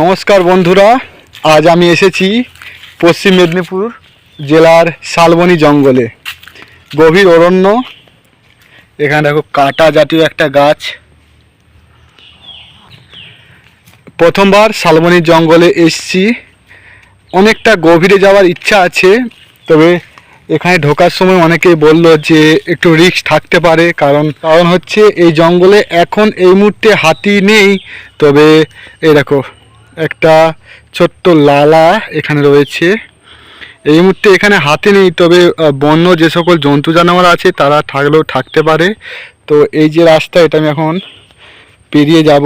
নমস্কার বন্ধুরা, আজ আমি এসেছি পশ্চিম মেদিনীপুর জেলার শালবনী জঙ্গলে। গভীর অরণ্য, এখানে দেখো কাঁটা জাতীয় একটা গাছ। প্রথমবার শালবনী জঙ্গলে এসছি। অনেকটা গভীরে যাওয়ার ইচ্ছা আছে, তবে এখানে ঢোকার সময় অনেকেই বলল যে একটু রিস্ক থাকতে পারে, কারণ কারণ হচ্ছে এই জঙ্গলে এখন এই মুহূর্তে হাতি নেই, তবে এই দেখো একটা ছোট্ট লালা এখানে রয়েছে। এই মুহূর্তে এখানে হাতি নেই, তবে বন্য যে সকল জন্তু জানোয়ার আছে, তারা থাকলেও থাকতে পারে। তো এই যে রাস্তা, এটা আমি এখন পেরিয়ে যাব।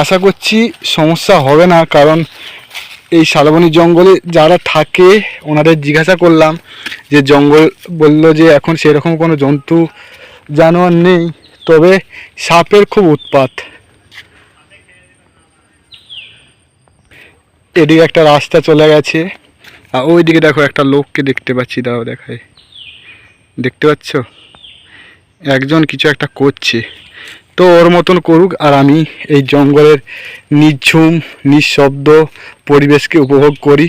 আশা করছি সমস্যা হবে না, কারণ এই শালবনী জঙ্গলে যারা থাকে, ওনাদের জিজ্ঞাসা করলাম যে জঙ্গল বলল যে এখন সেরকম কোনো জন্তু জানোয়ার নেই। তবে সাপের খুব উৎপাত। এদিকে একটা রাস্তা চলে গেছে। আর ওইদিকে দেখো একটা লোককে দেখতে পাচ্ছি দাও দেখায় দেখতে পাচ্ছ? একজন কিছু একটা করছে। তো ওর মতন করুক আর আমি এই জঙ্গলের নিঝুম, নিঃশব্দ পরিবেশকে উপভোগ করি।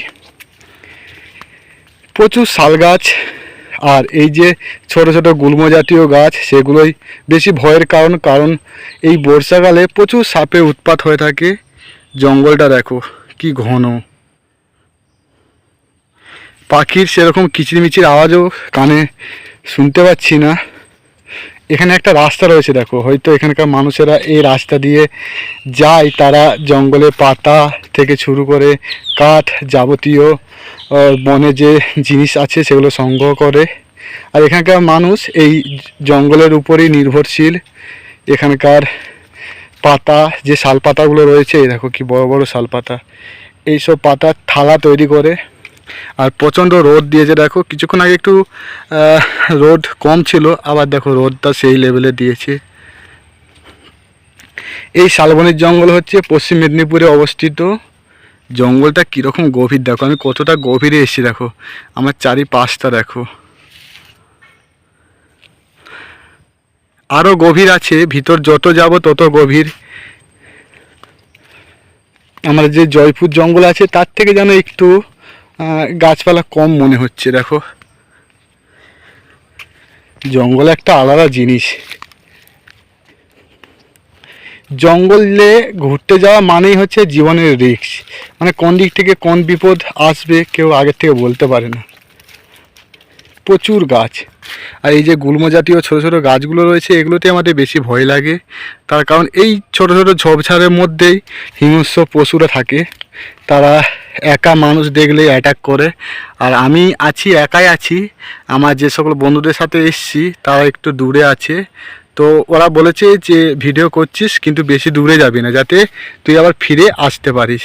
প্রচুর শাল গাছ আর এই যে ছোট ছোট গুল্ম জাতীয় গাছ, সেগুলোই বেশি ভয়ের কারণ কারণ এই বর্ষাকালে প্রচুর সাপে উৎপাত হয়ে থাকে। জঙ্গলটা দেখো, কি ঘন। পাখির সেরকম কিচিরমিচির আওয়াজও কানে শুনতে পাচ্ছি না। এখানে একটা রাস্তা রয়েছে, দেখো। হয়তো এখানকার মানুষেরা এই রাস্তা দিয়ে যায়, তারা জঙ্গলে পাতা থেকে শুরু করে কাঠ যাবতীয় বনে যে জিনিস আছে সেগুলো সংগ্রহ করে। আর এখানকার মানুষ এই জঙ্গলের উপরেই নির্ভরশীল। এখানকার পাতা, যে শাল পাতাগুলো রয়েছে দেখো কি বড় বড় শাল পাতা। এইসব পাতার থালা তৈরি করে আর প্রচণ্ড রোদ দিয়েছে, দেখো। কিছুক্ষণ আগে একটু রোদ কম ছিল, আবার দেখো রোদটা সেই লেভেলে দিয়েছে। এই শালবনের জঙ্গল হচ্ছে পশ্চিম মেদিনীপুরে অবস্থিত। জঙ্গলটা কীরকম গভীর, দেখো। আমি কতটা গভীরে এসেছি, দেখো। আমার চারিপাশটা, দেখো। আরও গভীর আছে, ভিতর যত যাব তত গভীর। আমার যে জয়পুর জঙ্গল আছে, তার থেকে যেন একটু গাছপালা কম মনে হচ্ছে, দেখো। জঙ্গল একটা আলাদা জিনিস। জঙ্গলে ঘুরতে যাওয়া মানেই হচ্ছে জীবনের রিক্স মানে কোন দিক থেকে কোন বিপদ আসবে কেউ আগের থেকে বলতে পারে না। প্রচুর গাছ। আর এই যে গুল্ম জাতীয় ছোটো ছোটো গাছগুলো রয়েছে, এগুলোতে আমাদের বেশি ভয় লাগে। তার কারণ এই ছোটো ছোটো ঝোপঝাড়ের মধ্যেই হিংস্র পশুরা থাকে। তারা একা মানুষ দেখলেই অ্যাটাক করে। আর আমি আছি, একাই আছি। আমার যে সকল বন্ধুদের সাথে এসছি তারা একটু দূরে আছে। তো ওরা বলেছে যে, ভিডিও করছিস, কিন্তু বেশি দূরে যাবি না, যাতে তুই আবার ফিরে আসতে পারিস।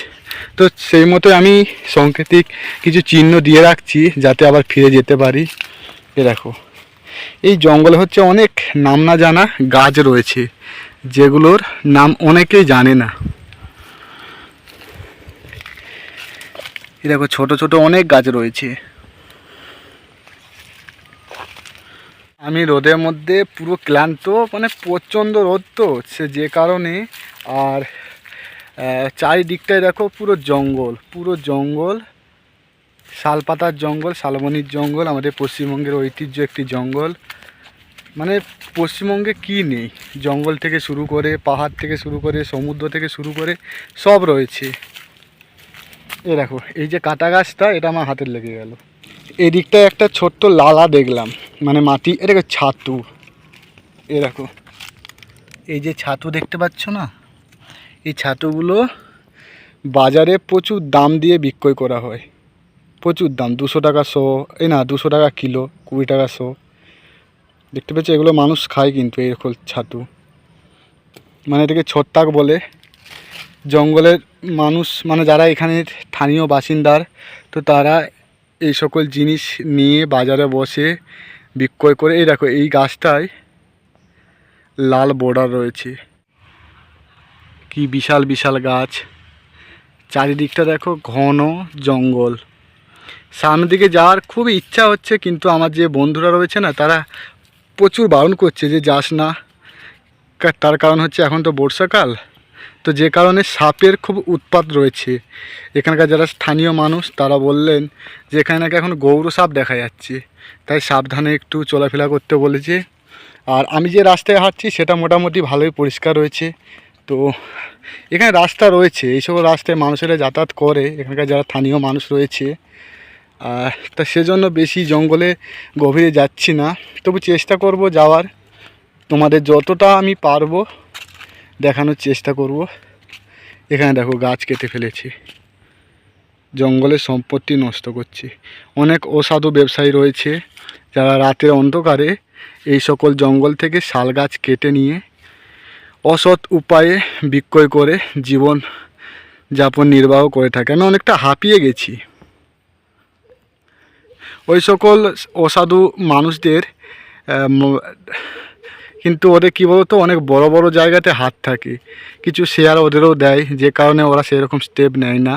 তো সেই মতো আমি সাংকেতিক কিছু চিহ্ন দিয়ে রাখছি, যাতে আবার ফিরে যেতে পারি। এ দেখো। এই জঙ্গলে হচ্ছে অনেক নাম না জানা গাছ রয়েছে, যেগুলোর নাম অনেকেই জানে না। দেখো, ছোট ছোট অনেক গাছ রয়েছে। আমি রোদের মধ্যে পুরো ক্লান্ত মানে প্রচণ্ড রোদ তো, সে যে কারণে আর চারিদিকটায় দেখো পুরো জঙ্গল পুরো জঙ্গল। শালপাতার জঙ্গল, শালবনির জঙ্গল, আমাদের পশ্চিমবঙ্গের ঐতিহ্য একটি জঙ্গল। মানে পশ্চিমবঙ্গে কি নেই? জঙ্গল থেকে শুরু করে, পাহাড় থেকে শুরু করে, সমুদ্র থেকে শুরু করে সব রয়েছে। এ দেখো, এই যে কাটা গাছটা, এটা আমার হাতের লেগে গেল। এদিকটায় একটা ছোট্ট লালা দেখলাম মানে মাটি, এটা কি ছাতু। এ দেখো, এই যে ছাতু দেখতে পাচ্ছ না? এই ছাতুগুলো বাজারে প্রচুর দাম দিয়ে বিক্রয় করা হয়। প্রচুর দাম, দুশো টাকা শো, এই না, দুশো টাকা কিলো, কুড়ি টাকা শো। দেখতে পাচ্ছি এগুলো মানুষ খায় কিন্তু এরকম ছাতু। মানে এটাকে ছত্তাক বলে। জঙ্গলের মানুষ মানে যারা এখানে স্থানীয় বাসিন্দার, তো তারা এই সকল জিনিস নিয়ে বাজারে বসে বিক্রয় করে, এই দেখো, এই গাছটায় লাল বর্ডার রয়েছে। কি বিশাল বিশাল গাছ। চারিদিকটা দেখো ঘন জঙ্গল। সামনের দিকে যাওয়ার খুব ইচ্ছা হচ্ছে, কিন্তু আমার যে বন্ধুরা রয়েছে না, তারা প্রচুর বারণ করছে যে যাস না। তার কারণ হচ্ছে এখন তো বর্ষাকাল, তো যে কারণে সাপের খুব উৎপাত রয়েছে। এখানকার যারা স্থানীয় মানুষ, তারা বললেন যে এখানে নাকি এখন গৌর সাপ দেখা যাচ্ছে। তাই সাবধানে একটু চলাফেরা করতে বলেছে। আর আমি যে রাস্তায় হাঁটছি, সেটা মোটামুটি ভালোই পরিষ্কার রয়েছে। তো এখানে রাস্তা রয়েছে, এইসব রাস্তায় মানুষেরা যাতায়াত করে। এখানকার যারা স্থানীয় মানুষ রয়েছে তা সেজন্য বেশি জঙ্গলে গভীরে যাচ্ছি না। তবু চেষ্টা করব যাওয়ার। তোমাদের যতটা আমি পারব দেখানোর চেষ্টা করব। এখানে দেখো গাছ কেটে ফেলেছি। জঙ্গলের সম্পত্তি নষ্ট করছে। অনেক অসাধু ব্যবসায়ী রয়েছে যারা রাতের অন্ধকারে এই সকল জঙ্গল থেকে শাল গাছ কেটে নিয়ে অসৎ উপায়ে বিক্রয় করে জীবন যাপন নির্বাহ করে থাকে। আমি অনেকটা হাঁপিয়ে গেছি। ওই সকল অসাধু মানুষদের কিন্তু ওদের কী বলতো, অনেক বড় বড় জায়গাতে হাত থাকে। কিছু শেয়ার ওদেরও দেয়, যে কারণে ওরা সেরকম স্টেপ নেয় না।